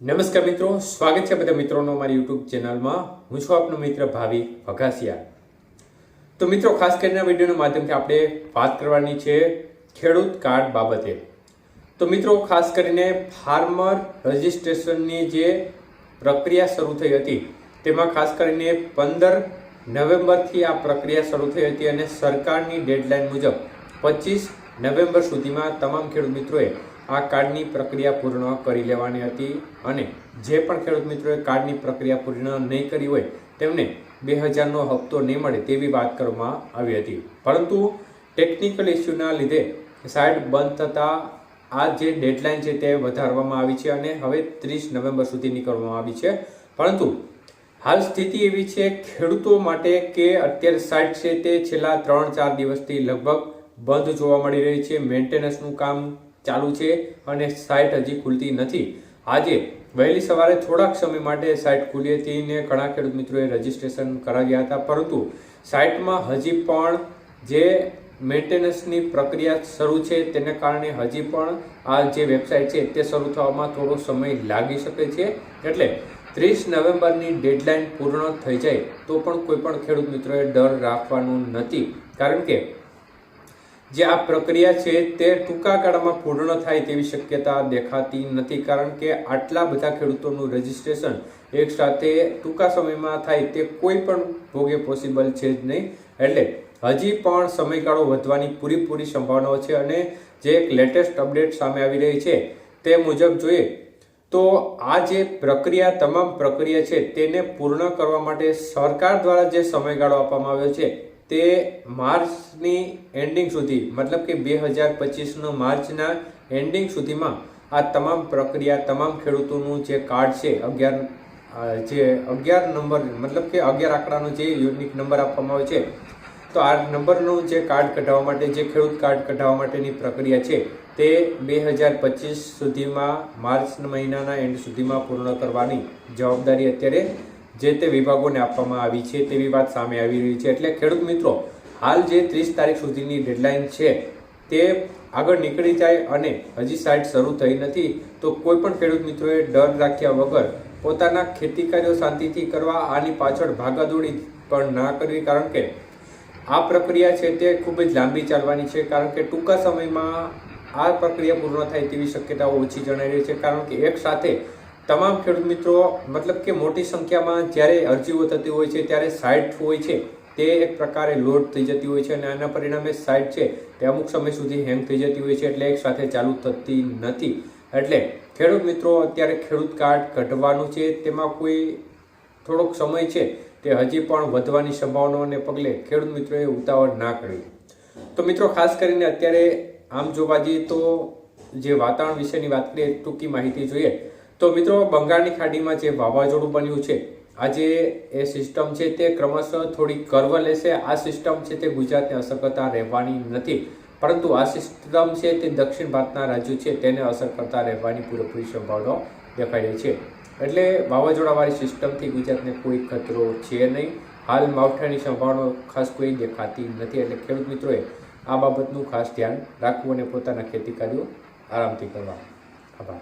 નમસ્કાર મિત્રો, સ્વાગત છે બધા મિત્રોનો મારી યુટ્યુબ ચેનલમાં. હું છું આપનો મિત્ર ભાવિક વઘાસિયા તો મિત્રો, ખાસ કરીને આ વિડીયોના માધ્યમથી આપણે વાત કરવાની છે ખેડૂત કાર્ડ બાબતે. તો મિત્રો, ખાસ કરીને ફાર્મર રજિસ્ટ્રેશનની જે પ્રક્રિયા શરૂ થઈ હતી, તેમાં ખાસ કરીને પંદર નવેમ્બરથી આ પ્રક્રિયા શરૂ થઈ હતી અને સરકારની ડેડલાઇન મુજબ પચીસ નવેમ્બર સુધીમાં તમામ ખેડૂત મિત્રોએ આ કાર્ડની પ્રક્રિયા પૂર્ણ કરી લેવાની હતી અને જે પણ ખેડૂત મિત્રોએ કાર્ડની પ્રક્રિયા પૂર્ણ નહીં કરી હોય તેમને બે હજારનો હપ્તો નહીં મળે તેવી વાત કરવામાં આવી હતી. પરંતુ ટેકનિકલ ઇસ્યુના લીધે સાઇટ બંધ થતાં આ જે ડેડલાઇન છે તે વધારવામાં આવી છે અને હવે ત્રીસ નવેમ્બર સુધીની કરવામાં આવી છે. પરંતુ હાલ સ્થિતિ એવી છે ખેડૂતો માટે કે અત્યારે સાઇટ છે તે છેલ્લા ત્રણ ચાર દિવસથી લગભગ બંધ જોવા મળી રહી છે. મેન્ટેનન્સનું કામ ચાલુ છે અને સાઇટ હજી ખુલતી નથી. આજે વહેલી સવારે થોડાક સમય માટે સાઇટ ખુલી હતી ને ઘણા ખેડૂત મિત્રોએ રજીસ્ટ્રેશન કરાવ્યા હતા, પરંતુ સાઇટમાં હજી પણ જે મેન્ટેનન્સની પ્રક્રિયા શરૂ છે તેને કારણે હજી પણ આ જે વેબસાઇટ છે તે શરૂ થવામાં થોડો સમય લાગી શકે છે. એટલે ત્રીસ નવેમ્બરની ડેડલાઇન પૂર્ણ થઈ જાય તો પણ કોઈ પણ ખેડૂત મિત્રોએ ડર રાખવાનું નથી. કારણ કે જે આ પ્રક્રિયા છે તે ટૂંકા ગાળામાં પૂર્ણ થાય તેવી શક્યતા દેખાતી નથી. કારણ કે આટલા બધા ખેડૂતોનું રજીસ્ટ્રેશન એક સાથે ટૂંકા સમયમાં થાય તે કોઈ પણ ભોગે પોસિબલ છે જ નહીં. એટલે હજી પણ સમયગાળો વધવાની પૂરેપૂરી સંભાવનાઓ છે અને જે એક લેટેસ્ટ અપડેટ સામે આવી રહી છે તે મુજબ જોઈએ તો આ જે પ્રક્રિયા, તમામ પ્રક્રિયા છે, તેને પૂર્ણ કરવા માટે સરકાર દ્વારા જે સમયગાળો આપવામાં આવ્યો છે તે માર્ચની એન્ડિંગ સુધી, મતલબ કે બે હજાર પચીસનો માર્ચના એન્ડિંગ સુધીમાં આ તમામ પ્રક્રિયા, તમામ ખેડૂતોનું જે કાર્ડ છે, અગિયાર જે અગિયાર નંબર, મતલબ કે અગિયાર આંકડાનો જે યુનિક નંબર આપવામાં આવે છે, તો આ નંબરનું જે કાર્ડ કઢાવવા માટે, જે ખેડૂત કાર્ડ કઢાવવા માટેની પ્રક્રિયા છે, તે બે હજાર પચીસ સુધીમાં માર્ચ મહિનાના એન્ડ સુધીમાં પૂર્ણ કરવાની જવાબદારી અત્યારે જે તે વિભાગોને આપવામાં આવી છે તેવી વાત સામે આવી રહી છે. એટલે ખેડૂત મિત્રો, હાલ જે ત્રીસ તારીખ સુધીની ડેડલાઇન છે, તે આગળ નીકળી જાય અને હજી સાઇટ શરૂ થઈ નથી, તો કોઈ પણ ખેડૂત મિત્રોએ ડર રાખ્યા વગર પોતાના ખેતી કાર્યો શાંતિથી કરવા, આની પાછળ ભાગાદોડી પણ ના કરવી. કારણ કે આ પ્રક્રિયા છે તે ખૂબ જ લાંબી ચાલવાની છે. કારણ કે ટૂંકા સમયમાં આ પ્રક્રિયા પૂર્ણ થાય તેવી શક્યતાઓ ઓછી જણાઈ રહી છે. કારણ કે એક સાથે તમામ ખેડૂત મિત્રો, મતલબ કે મોટી સંખ્યામાં જ્યારે અરજીઓ થતી હોય છે, ત્યારે સાઇટ હોય છે, તે એક પ્રકારે લોડ થઈ જતી હોય છે અને આના પરિણામે સાઇટ છે તે અમુક સમય સુધી હેંગ થઈ જતી હોય છે એટલે એક સાથે ચાલુ થતી નથી. એટલે ખેડૂત મિત્રો, અત્યારે ખેડૂત કાર્ડ કઢવાનું છે, તેમાં કોઈ થોડોક સમય છે, તે હજી પણ વધવાની સંભાવનાઓને પગલે ખેડૂત મિત્રોએ ઉતાવળ ના કરવી. તો મિત્રો, ખાસ કરીને અત્યારે આમ જોવા જઈએ તો જે વાતાવરણ વિશેની વાત કરીએ, ટૂંકી માહિતી જોઈએ તો મિત્રો, બંગાળની ખાડીમાં જે વાવાઝોડું બન્યું છે, આજે એ સિસ્ટમ છે તે ક્રમશઃ થોડી કર્વ લેશે. આ સિસ્ટમ છે તે ગુજરાતને અસર કરતા રહેવાની નથી, પરંતુ આ સિસ્ટમ છે તે દક્ષિણ ભારતના રાજ્યો છે તેને અસર કરતા રહેવાની પૂરેપૂરી સંભાવનાઓ દેખાઈ રહી છે. એટલે વાવાઝોડાવાળી સિસ્ટમથી ગુજરાતને કોઈ ખતરો છે નહીં. હાલ માવઠાની સંભાવનાઓ ખાસ કોઈ દેખાતી નથી. એટલે ખેડૂત મિત્રોએ આ બાબતનું ખાસ ધ્યાન રાખવું અને પોતાના ખેતી કાર્યો આરામથી કરવા.